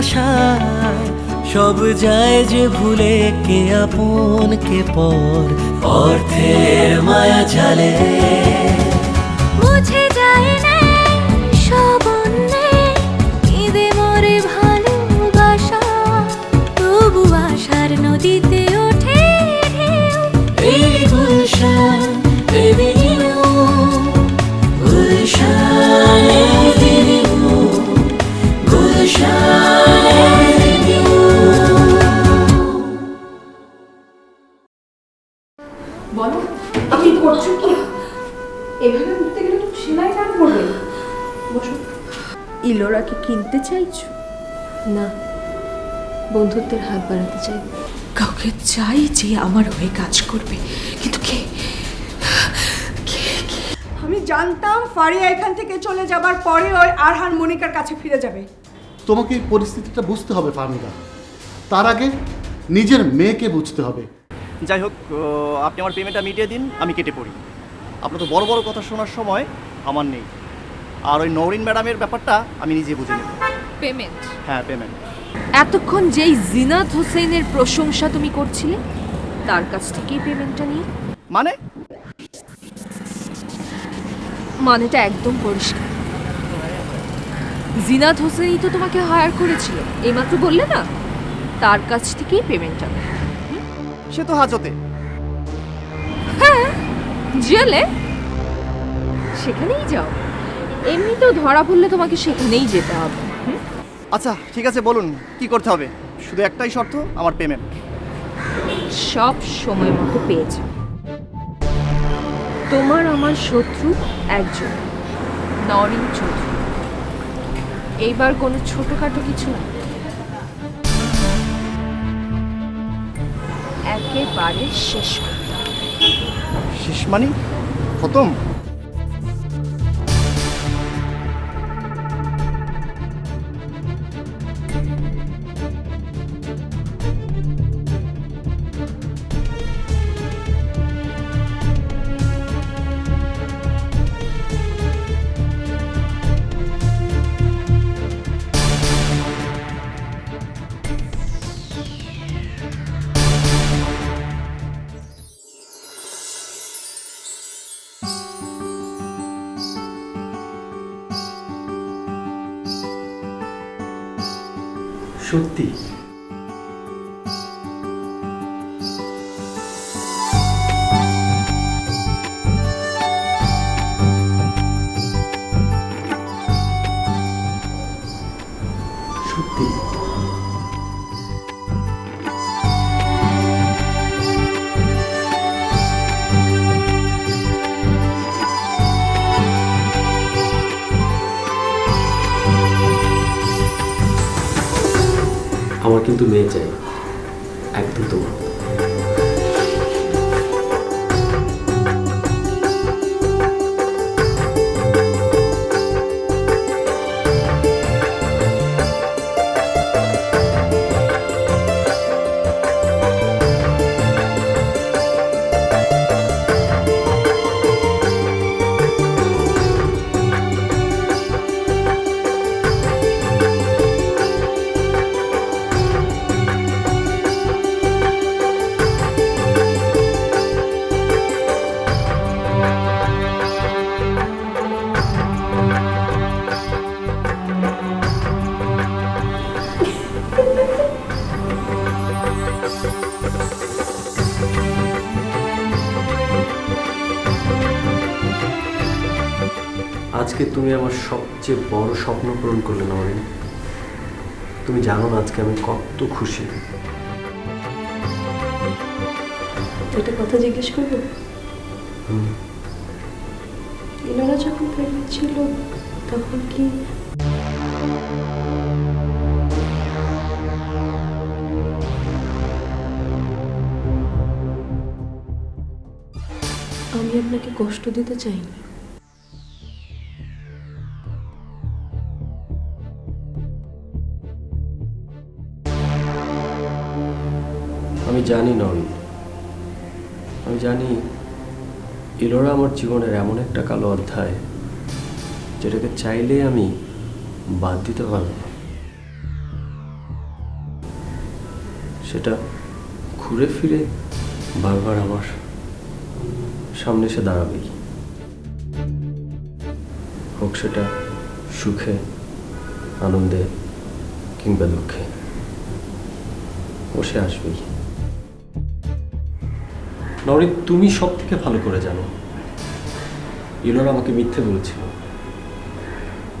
আশায় সব যায় যে ভুলে কে আপন কে পর। অর্থের মায়া জালে বলো আপনি করছ কি? এভাবে উঠতে গেলে তো সেলাই কাজ করবে? বসো। ইলোরাকে কিনতে চাইছো? না বন্ধুত্বের হাত বাড়াতে চাই। কাউকে চাই যে আমার হয়ে কাজ করবে। কিন্তু কে? আমি জানতাম ফারিয়া এখান থেকে চলে যাবার পরে ওই আরহান মনিকার কাছে ফিরে যাবে। তোমাকে এই পরিস্থিতিটা বুঝতে হবে ফার্মিদা। তার আগে নিজের মেয়েকে বুঝতে হবে। যাই হোক আপনি আমার পেমেন্টটা মিটিয়ে দিন আমি কেটে পড়ি। আপনার তো বড় বড় কথা শোনার সময় আমার নেই। আর ওই নৌরিন ম্যাডামের ব্যাপারটা আমি নিজে বুঝে নেব। পেমেন্ট হ্যাঁ পেমেন্ট এতক্ষণ যেই জিনাত হোসেনের প্রশংসা তুমি করছিলে তার কাছ থেকেই পেমেন্টটা নিয়ে? মানে? মানেটা একদম পরিষ্কার। জিনাত হোসেনই তো তোমাকে হায়ার করেছিল এইমাত্র বললে না? তার কাছ থেকেই পেমেন্টটা নেয়। সে তো হাজতে। জেলে? সেখানেই যাও। এমনিতেও ধরা পড়লে তোমাকে সেখানেই যেতে হবে? আচ্ছা ঠিক আছে বলুন কি করতে হবে? শুধু একটাই শর্ত আমার পেমেন্ট সব সময় মতো পেয়েছে। তোমার আমার শত্রু একজন নরিন চৌধুরী। এইবার কোনো ছোটোখাটো কিছু না। একেবারে শেষ করতে হবে। শেষ মানে খতম সত্যি। আমার কিন্তু আজকে তুমি আমার সবচেয়ে বড় স্বপ্ন পূরণ করলে নরেন তুমি জানো না আজকে আমি কত খুশি। একটা কথা জিজ্ঞেস করব? ইলোরা যখন প্রেগনেন্ট ছিল তখন কি আমি আপনাকে কষ্ট দিতে চাইনি? আমি জানি নরেন আমি জানি ইলোরা আমার জীবনের এমন একটা কালো অধ্যায়, যেটাকে চাইলে আমি বাদ দিতে পারব সেটা ঘুরে ফিরে বারবার আমার সামনে এসে দাঁড়াবেই। হোক সেটা সুখে, আনন্দে কিংবা দুঃখে বসে আসবেই। নরি তুমি সব থেকে ভালো করে জানো। ইলোরা আমাকে মিথ্যে বলেছিল।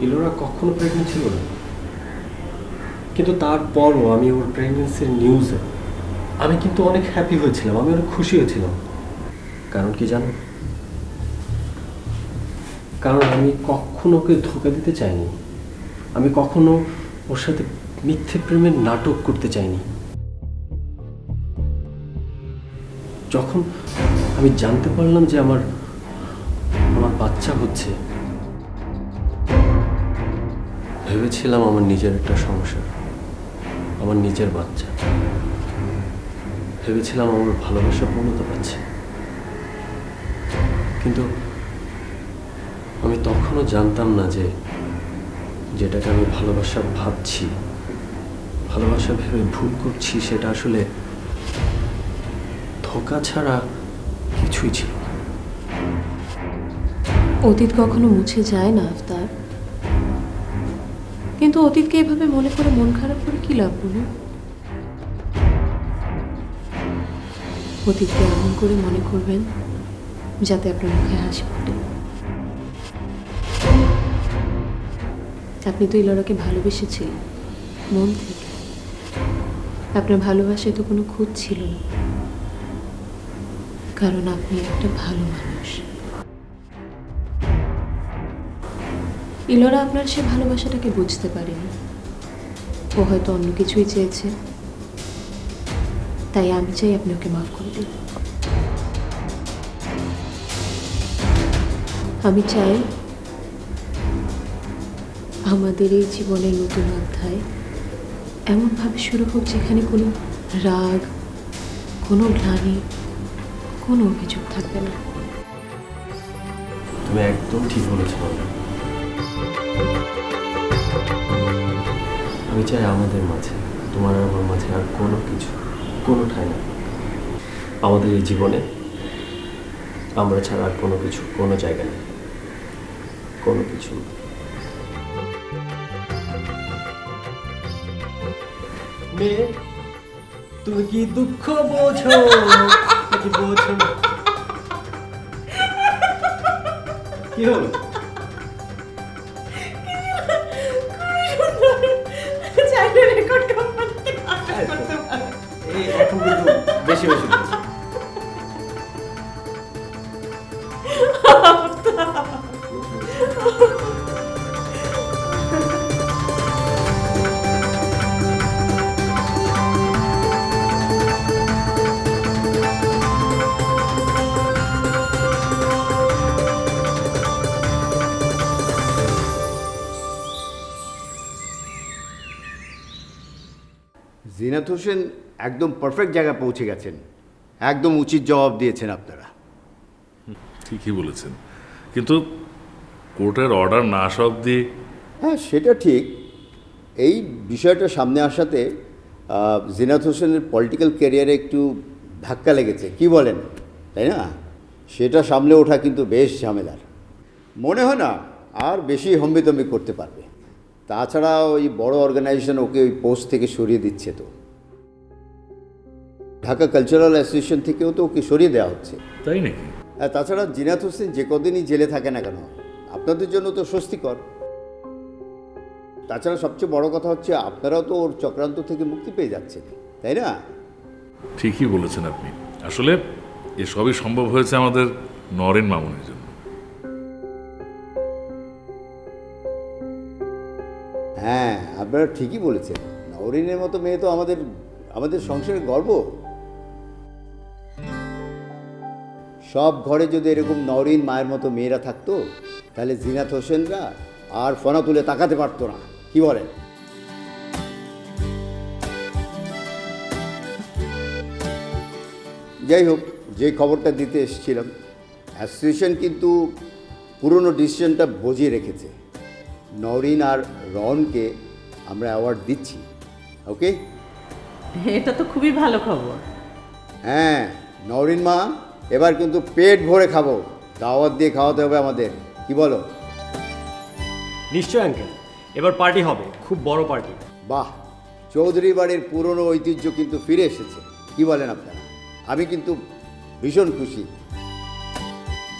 ইলোরা কখনো প্রেগনেন্ট ছিল না। কিন্তু তারপরও আমি ওর প্রেগনেন্সির নিউজে আমি কিন্তু অনেক হ্যাপি হয়েছিলাম, আমি অনেক খুশি হয়েছিলাম। কারণ কি জানো? কারণ আমি কখনো ওকে ধোকা দিতে চাইনি। আমি কখনো ওর সাথে মিথ্যে প্রেমের নাটক করতে চাইনি। যখন আমি জানতে পারলাম যে আমার আমার বাচ্চা হচ্ছে, ভেবেছিলাম আমার নিজের একটা সমস্যা, আমার নিজের বাচ্চা। ভেবেছিলাম আমার ভালোবাসা পূর্ণতা পাচ্ছে। কিন্তু আমি তখনও জানতাম না যে যেটাকে আমি ভালোবাসা ভাবছি, ভালোবাসা ভেবে ভুল করছি, সেটা আসলে ধোকা ছাড়া কিছুই ছিল অতীত কখনো মুছে যায় না আফতার। কিন্তু অতীতকে এভাবে মনে করে মন খারাপ করে কি লাভ বলুন? অতীতকে এমন করে মনে করবেন যাতে আপনার মুখে হাসি ফোটে। আপনি তো ইলরাকে ভালোবেসেছিলেন, মন থেকে। আপনার ভালোবাসায় তো কোনো খুঁত ছিল না। কারণ আপনি একটা ভালো মানুষ। ইলোরা আপনার সে ভালোবাসাটাকে বুঝতে পারেনি। ও হয়তো অন্য কিছুই চেয়েছে। তাই আমি চাই আপনি ওকে মাফ করে দিন। আমি চাই আমাদের এই জীবনের নতুন অধ্যায় এমনভাবে শুরু হোক যেখানে কোনো রাগ, কোনো গ্লানি কোনো অভিযোগ থাকবে না। তুমি একদম ঠিক বলেছ আমি চাই আমাদের মাঝে, তোমার আমার মাঝে আর কোনো কিছু, কোনো ঠাই না আমাদের এই জীবনে আমরা ছাড়া আর কোনো কিছু, কোনো জায়গা নেই। কোনো কিছু মেয়ে তুমি কি দুঃখ বোঝো? কি বোঝো কি হলো? বেশি বেশি। জিনাত হোসেন একদম পারফেক্ট জায়গায় পৌঁছে গেছেন। একদম উচিত জবাব দিয়েছেন আপনারা। ঠিকই বলেছেন। কিন্তু কোর্টের অর্ডার না আসা অবধি হ্যাঁ সেটা ঠিক। এই বিষয়টা সামনে আসাতে জিনাত হোসেনের পলিটিক্যাল ক্যারিয়ারে একটু ধাক্কা লেগেছে। কি বলেন? তাই না? সেটা সামলে ওঠা কিন্তু বেশ ঝামেলার। মনে হয় না আর বেশি হম্বিতম্বি করতে পারবে। তাছাড়া ওই বড় অর্গানাইজেশন ওকে ওই পোস্ট থেকে সরিয়ে দিচ্ছে তো। ঢাকা কালচারাল অ্যাসোসিয়েশন থেকেও তো ওকে সরিয়ে দেওয়া হচ্ছে। তাই নাকি? আর তাছাড়া জিনাত হোসেন যে কদিনই জেলে থাকে না কেন আপনাদের জন্য তো স্বস্তিকর। তাছাড়া সবচেয়ে বড় কথা হচ্ছে আপনারাও তো ওর চক্রান্ত থেকে মুক্তি পেয়ে যাচ্ছেন তাই না? ঠিকই বলেছেন আপনি। আসলে এসবই সম্ভব হয়েছে আমাদের নরেন মামুনের জন্য। হ্যাঁ আপনারা ঠিকই বলেছেন। নওরিনের মতো মেয়ে তো আমাদের আমাদের সংসারের গর্ব। সব ঘরে যদি এরকম নওরিন মায়ের মতো মেয়েরা থাকতো তাহলে জিনাত হোসেনরা আর ফনা তুলে তাকাতে পারতো না। কি বলেন? যাই হোক যে খবরটা দিতে এসেছিলাম অ্যাসোসিয়েশন কিন্তু পুরনো ডিসিশনটা বজিয়ে রেখেছে। নরিন আর রনকে আমরা অ্যাওয়ার্ড দিচ্ছি ওকে? এটা তো খুবই ভালো খবর। হ্যাঁ নওরিন মা। এবার কিন্তু পেট ভরে খাব। দাওয়াত দিয়ে খাওয়াতে হবে আমাদের। কি বলো? নিশ্চয় আঙ্কেল এবার পার্টি হবে। খুব বড় পার্টি বাহ! চৌধুরী বাড়ির পুরনো ঐতিহ্য কিন্তু ফিরে এসেছে। কি বলেন আপনারা? আমি কিন্তু ভীষণ খুশি।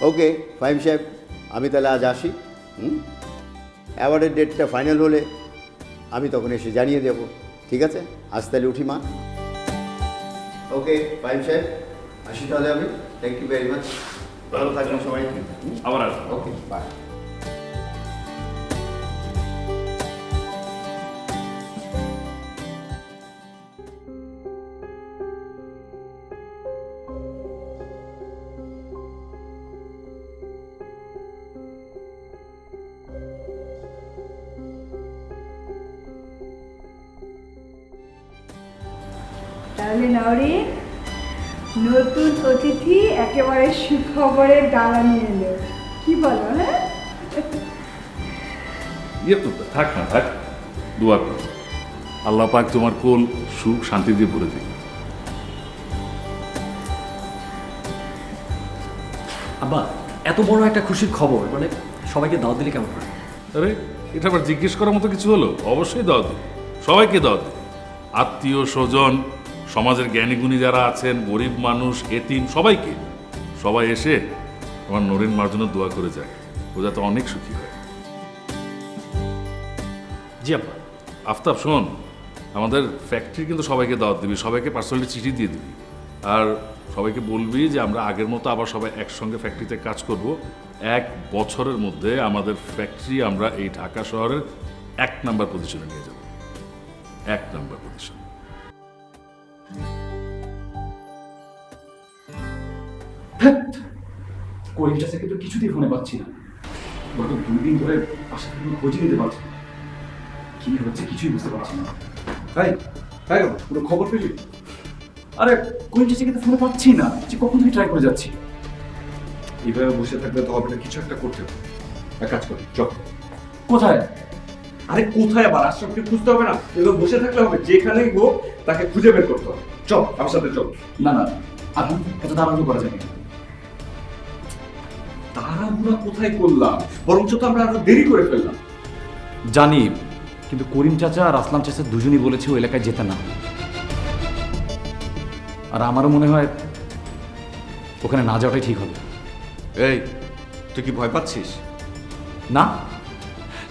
ওকে ফাইম সাহেব আমি তাহলে আজ আসি হুম? অ্যাওয়ার্ডের ডেটটা ফাইনাল হলে আমি তখন এসে জানিয়ে দেব। ঠিক আছে? আজ তাহলে উঠি মা। ওকে ফাইম সাহেব আসি তাহলে আমি। থ্যাংক ইউ ভেরি মাচ ভালো থাকবেন সবাই আবার আসব ওকে বাই তাহলে নরি নতুন অতিথি একেবারে সুখবরের ডালা নিয়ে এলো। কি বলো হ্যাঁ? ইয়ে তো থাক না থাক। দোয়া কর। আল্লাহ পাক তোমার কোল সুখ শান্তি দিয়ে ভরে দিক। আব্বা এত বড় একটা খুশির খবর মানে সবাইকে দাওয়াত দিলে কেমন হয়? আরে এটা আবার জিজ্ঞেস করার মতো কিছু হলো? অবশ্যই দাওয়াত দিন সবাইকে দাওয়াত দিন আত্মীয় স্বজন সমাজের জ্ঞানীগুণী যারা আছেন গরিব মানুষ এতিম সবাইকে সবাই এসে আমার নরেন মার জন্য দোয়া করে যায়। ও যাতে অনেক সুখী হয়। জি আব্বা আফতাব শোন আমাদের ফ্যাক্টরি কিন্তু সবাইকে দাওয়াত দিবি সবাইকে পার্সোনালি চিঠি দিয়ে দিবি। আর সবাইকে বলবি যে আমরা আগের মতো আবার সবাই একসঙ্গে ফ্যাক্টরিতে কাজ করব। এক বছরের মধ্যে আমাদের ফ্যাক্টরি আমরা এই ঢাকা শহরের এক নাম্বার পজিশনে নিয়ে যাব। এক নাম্বার পজিশন করিমটা থেকে তো কিছুতেই ফোনে পাচ্ছি না। গত দুই দিন ধরে আশা কোনো খোঁজই নিতে পারছি না। কি হচ্ছে কিছুই বুঝতে পারছি না। তাই? তাই কোনো খবর পেলি? আরে করিমটা থেকে তো ফোনে পাচ্ছি না। যে কখন থেকে ট্রাই করে যাচ্ছি? এইভাবে বসে থাকলে তো হবে না কিছু একটা করতে হবে। এক কাজ করি চল। কোথায়? আরে কোথায় আবার? আশ্রমকে খুঁজতে হবে না? এবার বসে থাকলে হবে যেখানেই হোক তাকে খুঁজে বের করতে হবে। চল আমার সাথে চল। না না আর এত তাড়াহুড়ো করা যাবে তাড়াহুড়া কোথায় করলাম? বরঞ্চ তো আমরা আরও দেরি করে ফেললাম। জানি কিন্তু করিম চাচা আর আসলাম চাচা দুজনই বলেছে ওই এলাকায় যেতে না। আর আমারও মনে হয় ওখানে না যাওয়াটাই ঠিক হবে। এই তুই কি ভয় পাচ্ছিস? না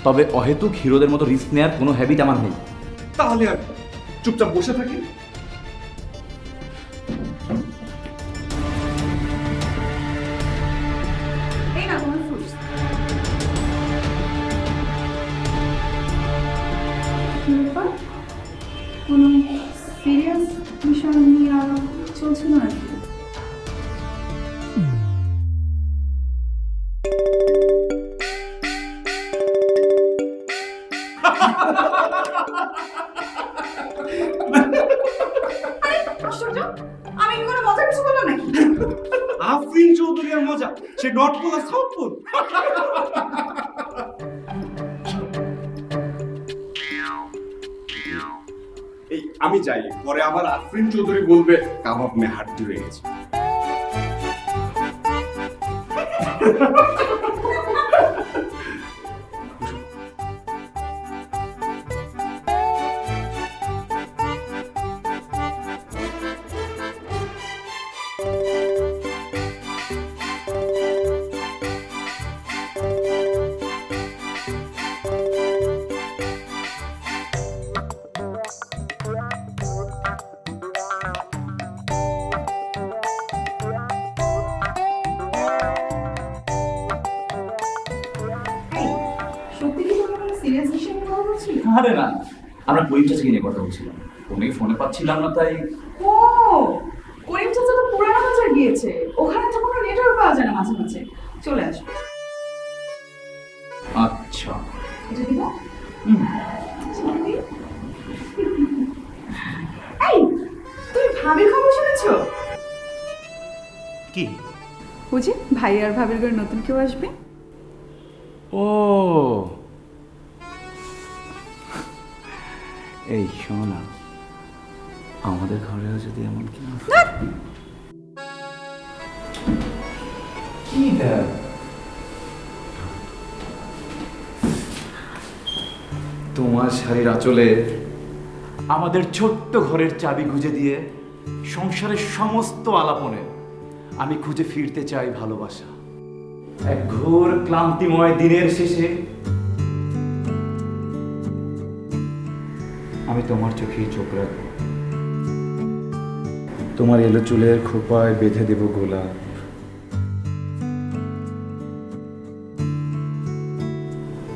তবে অহেতুক হিরোদের মতো রিস্ক নেওয়ার কোনো হ্যাবিট আমার নেই। তাহলে আর চুপচাপ বসে থাকি? আফরিন চৌধুরী বলবে কাবাব মে হাড্ডি রয়ে গেছে। আমরা করিম চাচাকে নিয়ে কথা বলছিলাম। ফোনে ফোনে পাচ্ছিলাম না তাই ও করিম চাচা তো পুরানো বাজার গিয়েছে। ওখানে তো কোনো নেটওয়ার্ক পাওয়া যায় না মাঝে মাঝে। চলে আসবে আচ্ছা? এই ভাবির খবর শুনেছো? কি? বুঝি ভাই আর ভাবির ঘরে নতুন কেউ আসবে? ও। এই শোনো না। আমাদের ঘরেও যদি এমন কি কি দেখ তোমার শাড়ির আঁচলে আমাদের ছোট্ট ঘরের চাবি খুঁজে দিয়ে সংসারের সমস্ত আলাপনে আমি খুঁজে ফিরতে চাই ভালোবাসা। এক ঘোর ক্লান্তিময় দিনের শেষে আমি তোমার চোখেই চোখ রাখব। তোমার এলো চুলের খোপায় বেঁধে দেব গোলাপ।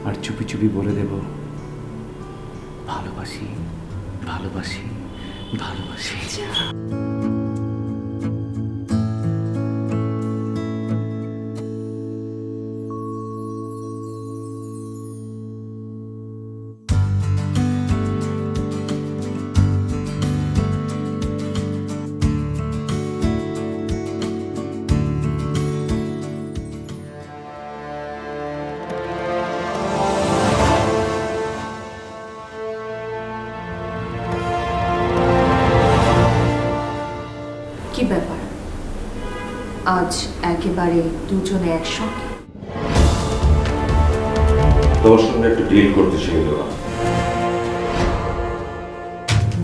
আর চুপি চুপি বলে দেব, ভালোবাসি ভালোবাসি ভালোবাসি। আজ একেবারে দুজনে একসঙ্গে। তোমার সঙ্গে একটা ডিল করতে শিখল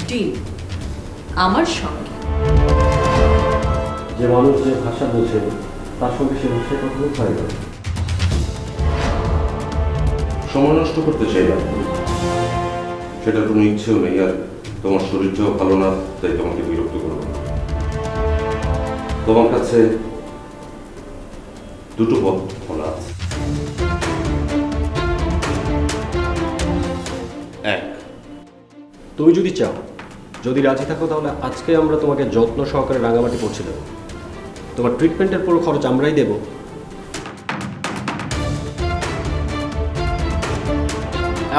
ডিল? আমার সঙ্গে? যে মানুষ যে ভাষা বোঝে তার সঙ্গে সে ভাষায় কথা বলতে হয় না। সময় নষ্ট করতে চাই না সেটা কোনো ইচ্ছেও নেই আর তোমার শরীরটাও ভালো না তাই তোমাকে বিরক্ত করব তোমার কাছে দুটো পথ খোলা আছে। এক। তুমি যদি চাও যদি রাজি থাকো তাহলে আজকে আমরা তোমাকে যত্ন সহকারে রাঙামাটি পৌঁছে দেবো। তোমার ট্রিটমেন্টের পুরো খরচ আমরাই দেবো।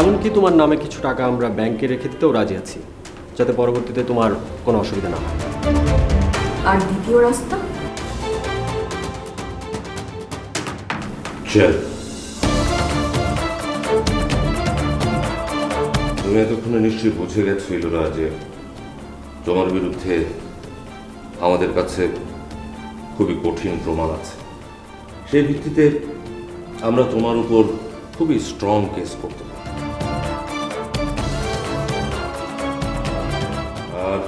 এমনকি তোমার নামে কিছু টাকা আমরা ব্যাংকে রেখে দিতেও রাজি আছি যাতে পরবর্তীতে তোমার কোনো অসুবিধা না হয়। আর দ্বিতীয় রাস্তা? চল তুমি এতক্ষণে নিশ্চয়ই বুঝে গেছো ইলোরা যে তোমার বিরুদ্ধে আমাদের কাছে খুবই কঠিন প্রমাণ আছে। সেই ভিত্তিতে আমরা তোমার উপর খুবই স্ট্রং কেস করতে আর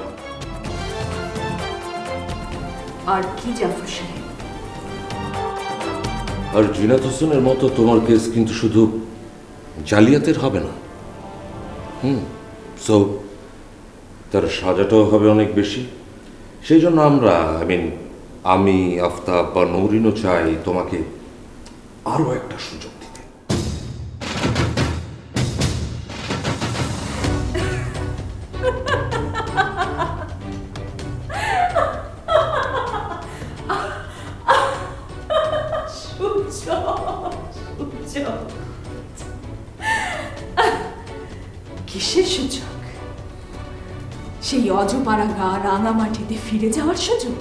আর কি জাফর সাহেব? আর জিনাত হোসেনের মতো তোমার কেস কিন্তু শুধু জালিয়াতের হবে না। হুম সো তার সাজাটাও হবে অনেক বেশি। সেই জন্য আমরা আই মিন আমি, আফতাব বা নৌরিনও চাই তোমাকে আরও একটা সুযোগ। ফিরে যাওয়ার সুযোগ।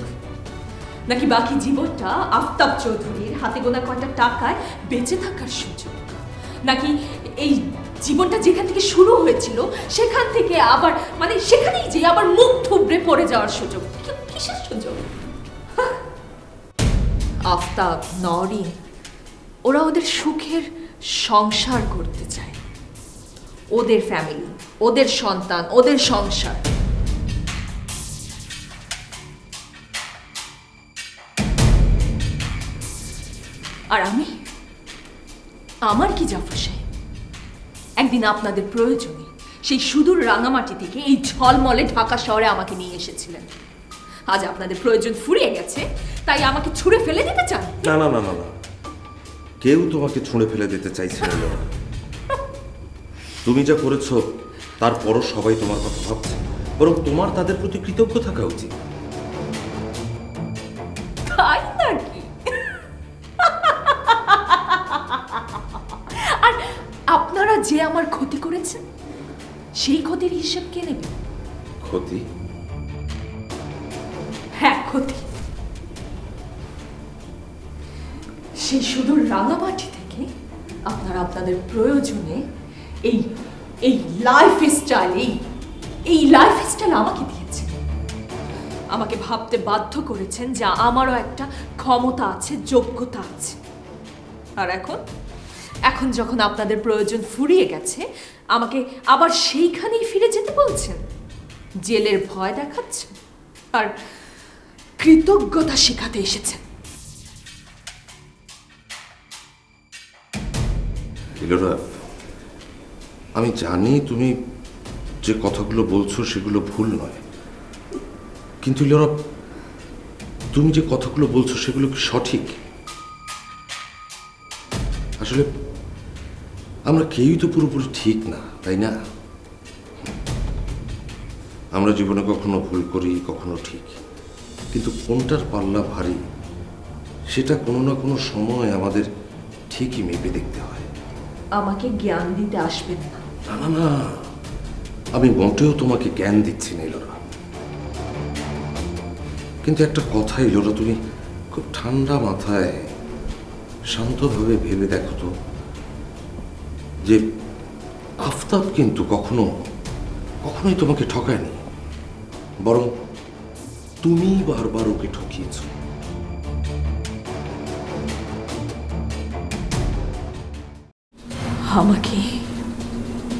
নাকি বাকি জীবনটা আফতাব চৌধুরীর হাতে গোনা কটা টাকায় বেঁচে থাকার সুযোগ? নাকি এই জীবনটা যেখান থেকে শুরু হয়েছিল, সেখান থেকে আবার মানে সেখানেই যে আবার মুখ থুবড়ে পড়ে যাওয়ার সুযোগ? কিসের সুযোগ। আফতাব নরিন ওরা ওদের সুখের সংসার করতে চায়। ওদের ফ্যামিলি ওদের সন্তান, ওদের সংসার। আর আমি? আমার কি জাফর সাহেব একদিন আপনাদের প্রয়োজনে সেই সুদূর রাঙামাটি থেকে এই ঝলমলে ঢাকা শহরে আমাকে নিয়ে এসেছিলেন। আজ আপনাদের প্রয়োজন ফুরিয়ে গেছে, তাই আমাকে ছুঁড়ে ফেলে দিতে চান? না না না না না। কেউ তোমাকে ছুঁড়ে ফেলে দিতে চাইছে না। তুমি যা করেছ, তারপরও সবাই তোমার কথা ভাবছে, বরং তোমার তাদের প্রতি কৃতজ্ঞ থাকা উচিত। সেই ক্ষতির হিসেব কে নেবে? ক্ষতি? হ্যাঁ ক্ষতি। সেই শুধু রাঙামাটি থেকে আপনারা আপনাদের প্রয়োজনে এই এই লাইফ স্টাইল এই এই লাইফ স্টাইল আমাকে দিয়েছে। আমাকে ভাবতে বাধ্য করেছেন যে আমারও একটা ক্ষমতা আছে যোগ্যতা আছে। আর এখন? এখন যখন আপনাদের প্রয়োজন ফুরিয়ে গেছে আমাকে আবার সেইখানেই ফিরে যেতে বলছেন। জেলের ভয় দেখাচ্ছেন আর কৃতজ্ঞতা শেখাতে এসেছেন। আমি জানি তুমি যে কথাগুলো বলছো সেগুলো ভুল নয়। কিন্তু ইলোরা তুমি যে কথাগুলো বলছো সেগুলো কি সঠিক? আসলে আমরা কেউই তো পুরোপুরি ঠিক না তাই না? আমরা জীবনে কখনো ভুল করি কখনো ঠিক। কিন্তু কোনটার পাল্লা ভারী সেটা কোনো না কোনো সময় আমাদের ঠিকই মেপে দেখতে হয়। আমাকে জ্ঞান দিতে আসবেন না। না না না আমি মোটেও তোমাকে জ্ঞান দিচ্ছি না ইলোরা কিন্তু একটা কথা ইলোরা তুমি খুব ঠান্ডা মাথায় শান্তভাবে ভেবে দেখো তো। যে আফতাব কিন্তু কখনো কখনোই তোমাকে ঠকায়নি। বরং তুমি বারবার ওকে ঠকিয়েছ। আমাকে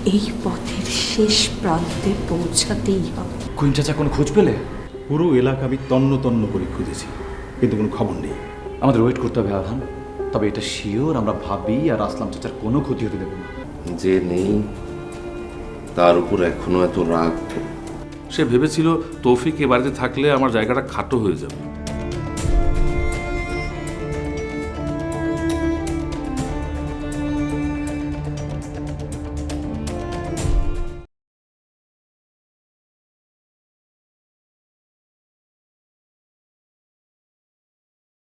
এই পথের শেষ প্রান্তে পৌঁছাতেই হবে। কুইন চাচা কোনো খোঁজ পেলে? পুরো এলাকা আমি তন্ন তন্ন করে খুঁজেছি কিন্তু কোনো খবর নেই। আমাদের ওয়েট করতে হবে আধান তবে এটা শিওর আমরা ভাবি আর আসলাম চাচার কোনো ক্ষতি হতে দেবো না। যে নেই তার উপর এখনও এত রাগ। সে ভেবেছিল তৌফিক এ বাড়িতে থাকলে আমার জায়গাটা খাটো হয়ে যাবে।